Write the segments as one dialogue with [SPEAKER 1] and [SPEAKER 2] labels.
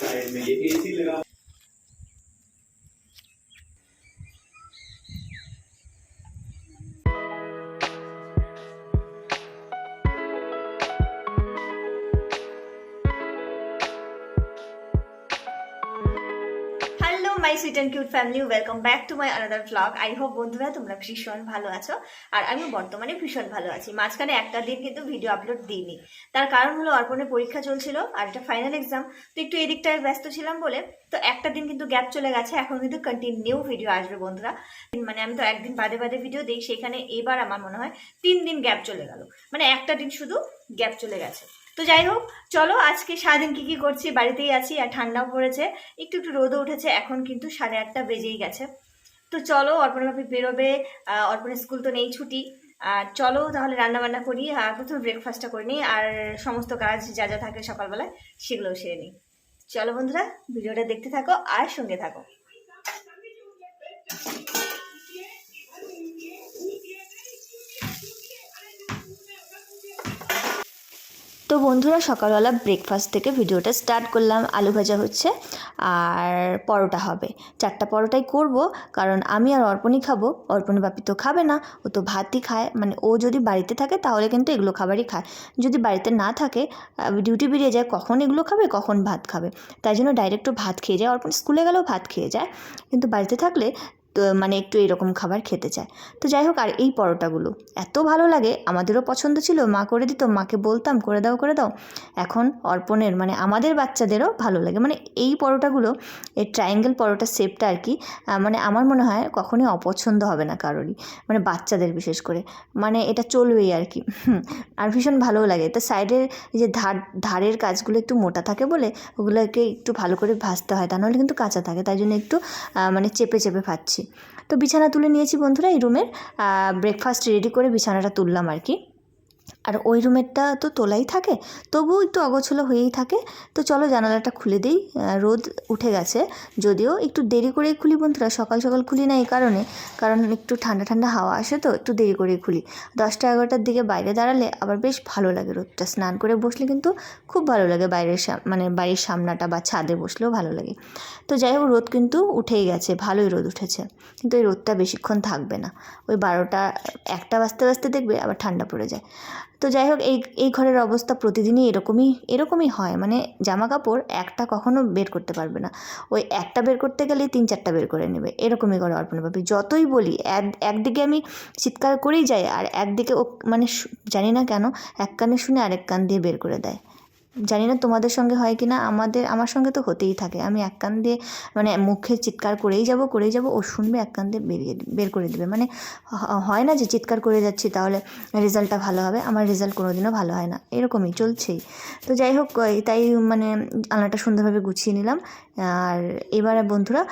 [SPEAKER 1] Side में ये AC लगा
[SPEAKER 2] family welcome back to my another blog I hope বন্ধুরা তোমরা ভীষণ ভালো আছো, আর আমি বর্তমানে ভীষণ ভালো আছি। মাঝখানে একটা দিন কিন্তু ভিডিও আপলোড দিইনি। তার কারণ হলো অর্পণের পরীক্ষা চলছিল আর এটা ফাইনাল এক্সাম তো একটু এদিকটায় ব্যস্ত ছিলাম বলে, তো একটা দিন কিন্তু গ্যাপ চলে গেছে, এখন কিন্তু কন্টিনিউ ভিডিও আসবে বন্ধুরা। মানে আমি তো একদিন বাদে বাদে ভিডিও দিই, সেখানে এবার আমার মনে হয় তিন দিন গ্যাপ চলে গেল। মানে একটা দিন শুধু গ্যাপ চলে গেছে। তো যাই হোক চলো আজকে সারাদিন কি কি করছি, বাড়িতেই আছি আর ঠান্ডাও পড়েছে। একটু একটু রোদও উঠেছে, এখন কিন্তু সাড়ে আটটা বেজেই গেছে। তো চলো, অর্পণ ভাবি বেরোবে অর্পণের স্কুল তো নেই ছুটি। আর চলো তাহলে রান্না বান্না করি, আর প্রথমে ব্রেকফাস্টটা করে নিই, আর সমস্ত কাজ যা যা থাকে সকালবেলায় সেগুলোও সেরে নিই। চলো বন্ধুরা, ভিডিওটা দেখতে থাকো আর সঙ্গে থাকো। তো বন্ধুরা, সকালবেলা ব্রেকফাস্ট থেকে ভিডিওটা স্টার্ট করলাম। আলু ভাজা হচ্ছে আর পরোটা হবে। চারটা পরোটাই করব, কারণ আমি আর অর্পণই খাব। অর্পণী বাপি তো খাবে না, ও তো ভাতই খায়। মানে ও যদি বাড়িতে থাকে, তাহলে কিন্তু এগুলো খাবারই খায়। যদি বাড়িতে না থাকে ডিউটি বেরিয়ে যায়, কখন এগুলো খাবে, কখন ভাত খাবে। তাই জন্য ডাইরেক্ট ভাত খেয়ে যায়। অর্পণ স্কুলে গেলেও ভাত খেয়ে যায়। কিন্তু বাড়িতে থাকলে তো মানে একটু এরকম খাবার খেতে চায়। তো যাই হোক, আর এই পরোটাগুলো এত ভালো লাগে, আমাদেরও পছন্দ ছিল, মা করে দিত, মাকে বলতাম, করে দাও করে দাও। এখন অর্পণের মানে আমাদের বাচ্চাদেরও ভালো লাগে। মানে এই পরোটাগুলো, এই ট্রায়াঙ্গেল পরোটা শেপটা আর কি মানে আমার মনে হয় কখনোই অপছন্দ হবে না কারোরই মানে বাচ্চাদের বিশেষ করে। মানে এটা চলবেই আর কি। আর ভীষণ ভালোও লাগে। তো সাইডের যে ধার, ধারের কাজগুলো একটু মোটা থাকে বলে, ওগুলোকে একটু ভালো করে ভাজতে হয়, তা নাহলে কিন্তু কাঁচা থাকে, তাই জন্য একটু মানে চেপে চেপে ভাজছি। তো বিছানা তুলে নিয়েছি বন্ধুরা এই রুমের। ব্রেকফাস্ট রেডি করে বিছানাটা তুললাম আর কি। আর ওই রুমেরটা তো তোলাই থাকে, তবুও একটু অগোছলো হয়েই থাকে। তো চলো জানালাটা খুলে দিই রোদ উঠে গেছে। যদিও একটু দেরি করেই খুলি বন্ধুরা, সকাল সকাল খুলি না এই কারণে। কারণ একটু ঠান্ডা ঠান্ডা হাওয়া আসে তো, একটু দেরি করেই খুলি। দশটা এগারোটার দিকে বাইরে দাঁড়ালে আবার বেশ ভালো লাগে রোদটা। স্নান করে বসলে কিন্তু খুব ভালো লাগে বাইরের মানে বাড়ির সামনাটা বা ছাদে বসলেও ভালো লাগে। তো যাই হোক, রোদ কিন্তু উঠেই গেছে, ভালোই রোদ উঠেছে। কিন্তু এই রোদটা বেশিক্ষণ থাকবে না। ওই বারোটা, একটা বাজতে বাজতে দেখবে আবার ঠান্ডা পড়ে যায়। তো যাই হোক, এই এই ঘরের অবস্থা প্রতিদিনই এরকমই এরকমই হয়। মানে জামা কাপড় একটা কখনো বের করতে পারবে না। ওই একটা বের করতে গেলে তিন চারটা বের করে নেবে। এরকমই করে অর্পণ ভাবি যতই বলি, এক, একদিকে আমি চিৎকার করেই যাই আর একদিকে ও মানে জানি না কেন, এক কানে শুনে আরেক কান দিয়ে বের করে দেয়। জানি না তোমাদের সঙ্গে হয় কি না আমাদের, আমার সঙ্গে তো হতেই থাকে। আমি এক কান দিয়ে মানে মুখে চিৎকার করেই যাব করেই যাব, ও শুনবে এক কান দিয়ে বেরিয়ে, বের করে দেবে। মানে হয় না যে চিৎকার করে যাচ্ছি তাহলে রেজাল্টটা ভালো হবে, আমার রেজাল্ট কোনোদিনও ভালো হয় না। এরকমই চলছেই। তো যাই হোক তাই মানে আলনাটা সুন্দরভাবে গুছিয়ে নিলাম। আর এবারে বন্ধুরা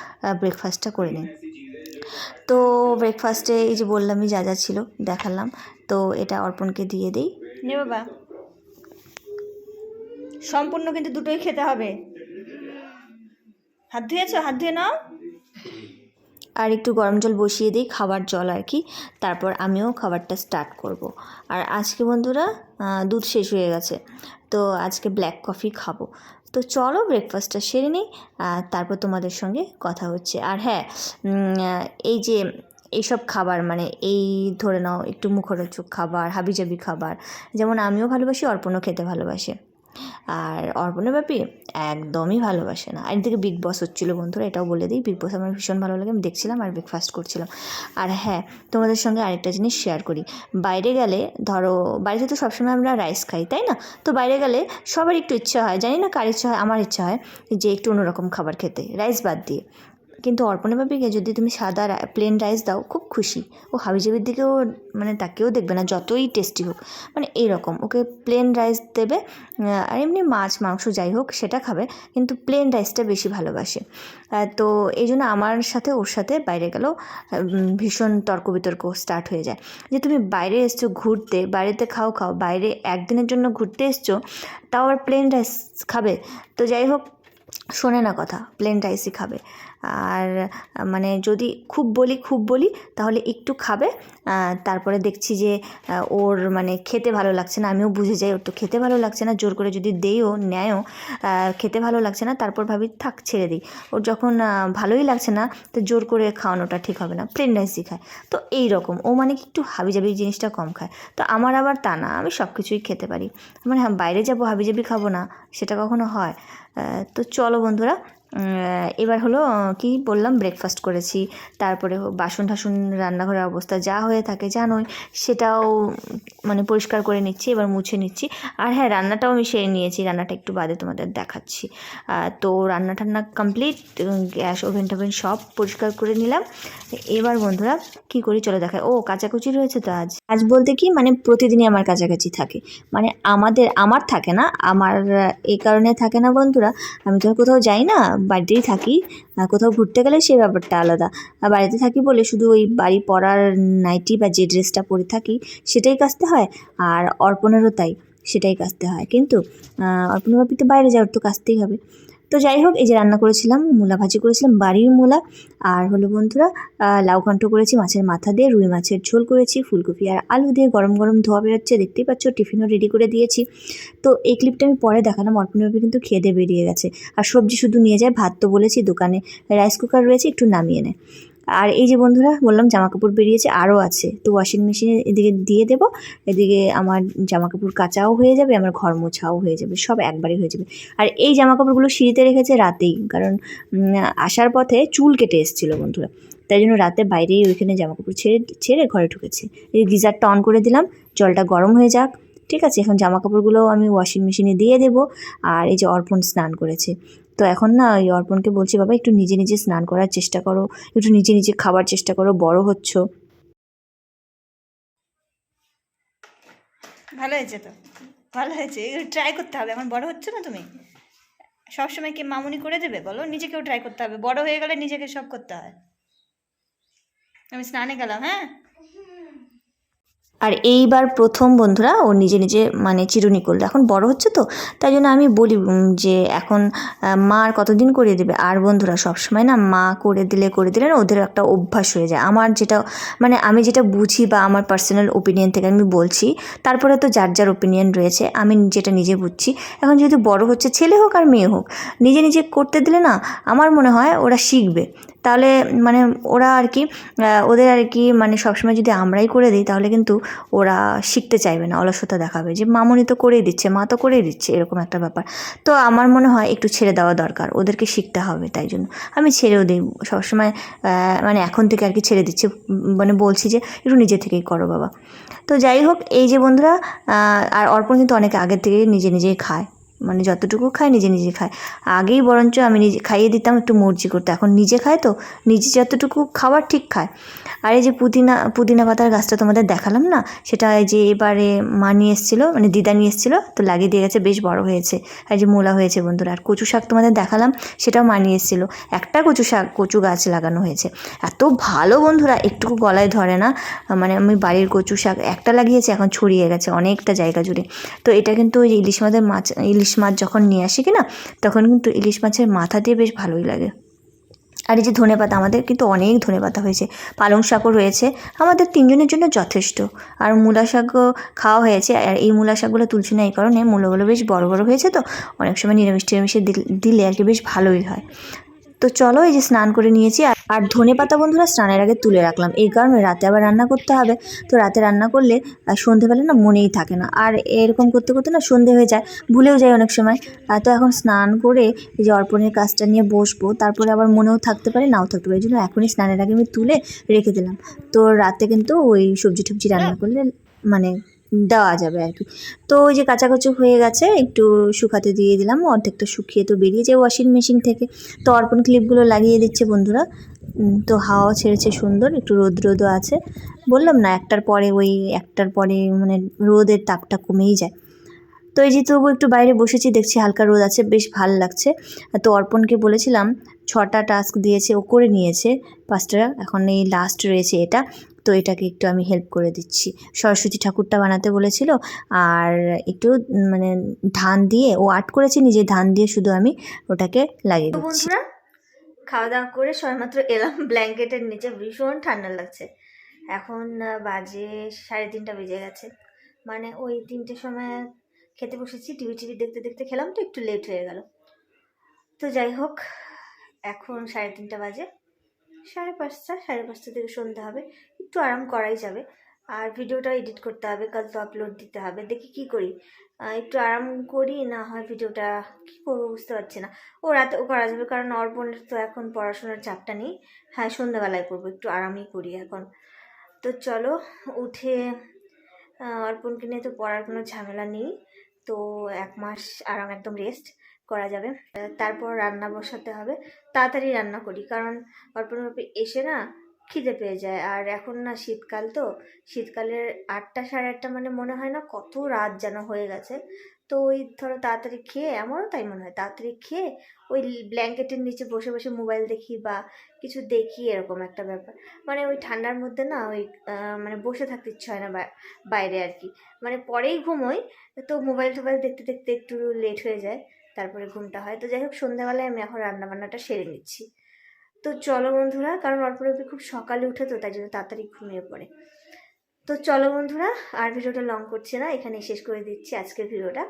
[SPEAKER 2] ব্রেকফাস্টটা করে নিন তো ব্রেকফাস্টে এই যে বললামই যা যা ছিল, দেখালাম। তো এটা অর্পণকে দিয়ে দিই। বাবা। সম্পূর্ণ কিন্তু দুটোই খেতে হবে। হাত ধুয়েছো? হাত ধুয়ে নাও। আর একটু গরম জল বসিয়ে দিই, খাবার জল আর কি। তারপর আমিও খাবারটা স্টার্ট করব। আর আজকে বন্ধুরা দুধ শেষ হয়ে গেছে। তো আজকে ব্ল্যাক কফি খাব। তো চলো ব্রেকফাস্টটা সেরে নিই তারপর তোমাদের সঙ্গে কথা হচ্ছে। আর হ্যাঁ এই যে এইসব খাবার মানে এই ধরে নাও একটু মুখরোচক খাবার, হাবিজাবি খাবার, যেমন আমিও ভালোবাসি, অর্পণও খেতে ভালোবাসে। আর অর্পণের ব্যাপী একদমই ভালোবাসে না। আর এদিকে বিগ বস হচ্ছিল বন্ধুরা, এটাও বলে দিই। বিগ বস আমার ভীষণ ভালো লাগে, আমি দেখছিলাম আর ব্রেকফাস্ট করছিলাম। আর হ্যাঁ তোমাদের সঙ্গে আরেকটা জিনিস শেয়ার করি। বাইরে গেলে, ধরো, বাড়িতে তো সবসময় আমরা রাইস খাই, তাই না? তো বাইরে গেলে সবার একটু ইচ্ছা হয়, জানি না কার ইচ্ছা হয়, আমার ইচ্ছা হয় যে একটু অন্যরকম খাবার খেতে। রাইস বাদ দিয়ে। কিন্তু অর্পণা বাপিকে যদি তুমি সাদা প্লেন রাইস দাও, খুব খুশি। ও হাবিজাবির দিকেও মানে তাকেও দেখবে না, যতই টেস্টি হোক। মানে এরকম, ওকে প্লেন রাইস দেবে আর এমনি মাছ, মাংস যাই হোক, সেটা খাবে, কিন্তু প্লেন রাইসটা বেশি ভালোবাসে। তো এই জন্য আমার সাথে, ওর সাথে বাইরে গেলেও ভীষণ তর্ক বিতর্ক স্টার্ট হয়ে যায়। যে তুমি বাইরে এসছো ঘুরতে, বাড়িতে খাও খাও, বাইরে একদিনের জন্য ঘুরতে এসছো, তাও আবার প্লেন রাইস খাবে। তো যাই হোক শোনে না কথা প্লেন রাইসই খাবে। আর মানে যদি খুব বলি খুব বলি, তাহলে একটু খাবে তারপরে দেখছি যে ওর মানে খেতে ভালো লাগছে না, আমিও বুঝে যাই, ওর তো খেতে ভালো লাগছে না, জোর করে যদি দেইও নেয়ও খেতে ভালো লাগছে না, তারপর ভাবি থাক, ছেড়ে দিই। ওর যখন ভালোই লাগছে না, তো জোর করে খাওয়ানোটা ঠিক হবে না প্লেন রাইসই খায়। তো এই রকম, ও মানে একটু হাবিজাবি জিনিসটা কম খায়। তো আমার আবার তা না, আমি সব কিছুই খেতে পারি। মানে হ্যাঁ বাইরে যাব, হাবিজাবি খাব না, সেটা কখনো হয়। তো চলো বন্ধুরা। উম, এবার হলো, কি বললাম ব্রেকফাস্ট করেছি। তারপরে বাসন টাসন রান্নাঘরের অবস্থা যা হয়ে থাকে জানোই সেটাও মানে পরিষ্কার করে নিচ্ছি, এবার মুছে নিচ্ছি। আর হ্যাঁ রান্নাটাও আমি সেরে নিয়েছি, রান্নাটা একটু বাদে তোমাদের দেখাচ্ছি। তো রান্না টান্না কমপ্লিট গ্যাস ওভেন টোভেন সব পরিষ্কার করে নিলাম। এবার বন্ধুরা, কি করি চলে দেখায় ও, কাচাকুচি রয়েছে তো আজ? আজ বলতে কি মানে প্রতিদিনই আমার কাছাকাছি থাকে। মানে আমাদের, আমার থাকে না, আমার এই কারণে থাকে না বন্ধুরা। আমি তো কোথাও যাই না বাড়িতেই থাকি। কোথাও ঘুরতে গেলে সেই ব্যাপারটা আলাদা। বাড়িতে থাকি বলে শুধু ওই বাড়ি পরার নাইটি বা যে ড্রেসটা পরে থাকি, সেটাই কাচতে হয়। আর অর্পণেরও তাই, সেটাই কাচতে হয়। কিন্তু অর্পণ বাপি তো বাইরে যাওয়ার তো কাচতেই হবে। তো যাই হোক, এই যে রান্না করেছিলাম, মূলা ভাজি করেছিলাম, বাড়ির মূলা। আর হলো বন্ধুরা লাউ ঘন্ট করেছি, মাছের মাথা দিয়ে, রুই মাছের ঝোল করেছি, ফুলকপি আর আলু দিয়ে গরম গরম ধোয়া বেরোচ্ছে, দেখতেই পাচ্ছ, টিফিনও রেডি করে দিয়েছি। তো এই ক্লিপটা আমি পরে দেখালাম অল্প নিয়ে কিন্তু খেয়ে দিয়ে বেরিয়ে গেছে। আর সবজি শুধু নিয়ে যায়, ভাত তো বলেছি, দোকানে রাইস কুকার রয়েছে, একটু নামিয়ে নেয় আর এই যে বন্ধুরা, বললাম জামা কাপড় বেরিয়েছে আরও আছে। তো ওয়াশিং মেশিনে এদিকে দিয়ে দেবো, এদিকে আমার জামা কাপড় কাচাও হয়ে যাবে, আমার ঘর মোছাও হয়ে যাবে, সব একবারে হয়ে যাবে। আর এই জামা কাপড়গুলো সিঁড়িতে রেখেছে রাতেই, কারণ আসার পথে চুল কেটে এসেছিল বন্ধুরা। তাই জন্য রাতে বাইরেই ওইখানে জামা কাপড় ছেড়ে ছেড়ে ঘরে ঢুকেছে। এই গিজারটা অন করে দিলাম, জলটা গরম হয়ে যাক, ঠিক আছে? এখন জামা কাপড়গুলো আমি ওয়াশিং মেশিনে দিয়ে দেবো, আর এই যে অর্পণ স্নান করেছে। তো এখন না ওই অর্পণকে বলছি, বাবা, একটু নিজে নিজে স্নান করার চেষ্টা করো, একটু নিজে নিজে খাবার চেষ্টা করো, বড় হচ্ছ।
[SPEAKER 1] ভালো হয়েছে তো? ভালো হয়েছে? ট্রাই করতে হবে। এখন বড় হচ্ছে না তুমি? সবসময় কি মামুনি করে দেবে বলো? নিজেকেও ট্রাই করতে হবে। বড় হয়ে গেলে নিজেকে সব করতে হয়। আমি স্নানে গেলাম হ্যাঁ?
[SPEAKER 2] আর এইবার প্রথম বন্ধুরা ও নিজে নিজে মানে চিরুনি করল। এখন বড় হচ্ছে তো, তাই জন্য আমি বলি যে এখন মা আর কতদিন করিয়ে দেবে? আর বন্ধুরা, সবসময় না মা করে দিলে করে দিলে না ওদের একটা অভ্যাস হয়ে যায়। আমার যেটা মানে আমি যেটা বুঝি বা আমার পার্সোনাল ওপিনিয়ন থেকে আমি বলছি, তারপরে তো যার যার ওপিনিয়ন রয়েছে, আমি যেটা নিজে বুঝছি। এখন যেহেতু বড় হচ্ছে, ছেলে হোক আর মেয়ে হোক, নিজে নিজে করতে দিলে না আমার মনে হয় ওরা শিখবে। তাহলে মানে ওরা আর কি ওদের আর কি মানে সবসময় যদি আমরাই করে দিই, তাহলে কিন্তু ওরা শিখতে চাইবে না, অলসতা দেখাবে। যে মামনি তো করেই দিচ্ছে, মা তো করেই দিচ্ছে, এরকম একটা ব্যাপার। তো আমার মনে হয় একটু ছেড়ে দেওয়া দরকার, ওদেরকে শিখতে হবে তাই জন্য। আমি ছেড়েও দিই, সবসময় মানে এখন থেকে আর কি ছেড়ে দিচ্ছি মানে বলছি যে একটু নিজে থেকেই করো বাবা। তো যাই হোক, এই যে বন্ধুরা আর অর্পণ কিন্তু অনেক আগের থেকেই নিজে নিজেই খায়। মানে যতটুকু খায় নিজে নিজে খায়। আগেই বরঞ্চ আমি নিজে খাইয়ে দিতাম একটু মর্জি করতে। এখন নিজে খায় তো, নিজে যতটুকু খাবার ঠিক খায়। আর এই যে পুদিনা পুদিনা পাতার গাছটা তোমাদের দেখালাম না? সেটা এই যে এবারে মা নিয়ে এসেছিল মানে দিদা নিয়ে এসেছিল, তো লাগিয়ে দিয়ে গেছে, বেশ বড় হয়েছে। আর যে মূলা হয়েছে বন্ধুরা। আর কচু শাক তোমাদের দেখালাম, সেটাও মা নিয়ে এসেছিল। একটা কচু শাক, কচু গাছ লাগানো হয়েছে। এত ভালো বন্ধুরা, একটুকু গলায় ধরে না। মানে আমি বাড়ির কচু শাক একটা লাগিয়েছি, এখন ছড়িয়ে গেছে অনেকটা জায়গা জুড়ে। তো এটা কিন্তু ওই ইলিশ মাছের মাছ, ইলিশ মাছ যখন নিয়ে আসি কিনা, তখন কিন্তু ইলিশ মাছের মাথা দিয়ে বেশ ভালোই লাগে। আর এই যে ধনে পাতা আমাদের কিন্তু অনেক ধনে পাতা হয়েছে। পালং শাকও রয়েছে। আমাদের তিনজনের জন্য যথেষ্ট। আর মূলা শাকও খাওয়া হয়েছে। আর এই মূলা শাকগুলো তুলছি না এই কারণে মূলাগুলো বেশ বড় বড় হয়েছে তো, অনেক সময় নিরামিষ টিরামিষে দিলে আর কি বেশ ভালোই হয়। তো চলো এই যে স্নান করে নিয়েছি আর- ধনে পাতা বন্ধুরা স্নানের আগে তুলে রাখলাম। এই কারণে রাতে আবার রান্না করতে হবে। তো রাতে রান্না করলে সন্ধেবেলা না মনেই থাকে না। আর এরকম করতে করতে না সন্ধে হয়ে যায়, ভুলেও যায় অনেক সময়। আর তো এখন স্নান করে এই যে অর্পণের কাজটা নিয়ে বসবো। তারপরে আবার মনেও থাকতে পারে, নাও থাকতে পারে। এই জন্য এখনই স্নানের আগে আমি তুলে রেখে দিলাম। তো রাতে কিন্তু ওই সবজি টবজি রান্না করলে মানে দেওয়া যাবে আর কি। তো ওই যে কাচাকুচি হয়ে গেছে, একটু শুকাতে দিয়ে দিলাম, অর্ধেকটা শুকিয়ে তো বেরিয়ে যায় ওয়াশিং মেশিন থেকে। তো অর্পণ ক্লিপগুলো লাগিয়ে দিচ্ছে বন্ধুরা। তো হাওয়াও ছেড়েছে সুন্দর, একটু রোদ রোদও আছে। বললাম না, একটার পরে ওই একটার পরে মানে রোদের তাপটা কমেই যায়। তো এই যে তবু একটু বাইরে বসেছি, দেখছি হালকা রোদ আছে, বেশ ভালো লাগছে। তো অর্পণকে বলেছিলাম, ছটা টাস্ক দিয়েছে, ও করে নিয়েছে পাঁচটা। এখন এই লাস্ট রয়েছে এটা। তো এটাকে একটু আমি হেল্প করে দিচ্ছি। সরস্বতী ঠাকুরটা বানাতে বলেছিল আর একটু মানে ধান দিয়ে ও আর্ট করেছে নিজে ধান দিয়ে শুধু আমি ওটাকে লাগিয়ে দিচ্ছি।
[SPEAKER 1] বন্ধুরা খাওয়া দাওয়া করে সবেমাত্র এলাম ব্ল্যাঙ্কেটের নিচে ভীষণ ঠান্ডা লাগছে। এখন বাজে সাড়ে তিনটা বেজে গেছে। মানে ওই তিনটের সময় খেতে বসেছি টিভি টিভি দেখতে দেখতে খেলাম তো একটু লেট হয়ে গেল। তো যাই হোক এখন সাড়ে তিনটা বাজে সাড়ে পাঁচটা সাড়ে পাঁচটা থেকে সন্ধ্যা হবে। একটু আরাম করাই যাবে। আর ভিডিওটা এডিট করতে হবে, কাল তো আপলোড দিতে হবে। দেখি কি করি। একটু আরাম করি, না হয় ভিডিওটা কি করব বুঝতে পারছি না। ও রাতেও করা যাবে, কারণ অর্পণের তো এখন পড়াশোনার চাপটা নেই। হ্যাঁ সন্ধ্যাবেলায় করব, একটু আরামই করি এখন। তো চলো, উঠে অর্পণকে নিয়ে তো পড়ার কোনো ঝামেলা নেই। তো এক মাস আরাম একদম রেস্ট করা যাবে। তারপর রান্না বসাতে হবে। তাড়াতাড়ি রান্না করি, কারণ অর্পণ এসে না খিদে পেয়ে যায়। আর এখন না শীতকাল তো, শীতকালের আটটা সাড়ে আটটা মানে মনে হয় না কত রাত যেন হয়ে গেছে। তো ওই ধরো তাড়াতাড়ি খেয়ে, আমারও তাই মনে হয়, তাড়াতাড়ি খেয়ে ওই ব্ল্যাঙ্কেটের নিচে বসে বসে মোবাইল দেখি বা কিছু দেখি এরকম একটা ব্যাপার। মানে ওই ঠান্ডার মধ্যে না ওই মানে বসে থাকতে ইচ্ছে হয় না বাইরে আর কি। মানে পরেই ঘুমোই, তো মোবাইল টোবাইল দেখতে দেখতে একটু লেট হয়ে যায়, তারপরে ঘুমটা হয়। তো যাই হোক, সন্ধ্যাবেলায় আমি এখন রান্নাবান্নাটা সেরে নিচ্ছি। তো চলো বন্ধুরা, কারণ অল্পরূপে খুব সকালে উঠে তো, তাই জন্য তাড়াতাড়ি ঘুমিয়ে পড়ে। তো চলো বন্ধুরা, আর ভিডিওটা লং করছে না এখানে শেষ করে দিচ্ছি আজকের ভিডিওটা।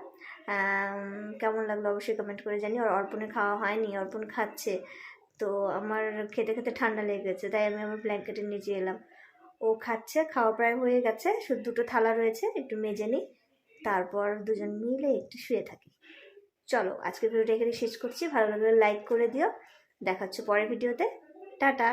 [SPEAKER 1] কেমন লাগল অবশ্যই কমেন্ট করে জানি আর অর্পণে খাওয়া হয়নি, অর্পণ খাচ্ছে, তো আমার খেতে খেতে ঠান্ডা লেগে গেছে তাই আমি আমার ব্ল্যাঙ্কেটের নিচে এলাম। ও খাচ্ছে, খাওয়া প্রায় হয়ে গেছে শুধু দুটো থালা রয়েছে, একটু মেজে নিই, তারপর দুজন মিলে একটু শুয়ে থাকি। চলো, আজকের ভিডিওটা এখানে শেষ করছি, ভালো লাগলে লাইক করে দিও। দেখাচ্ছে পরের ভিডিওতে। টাটা।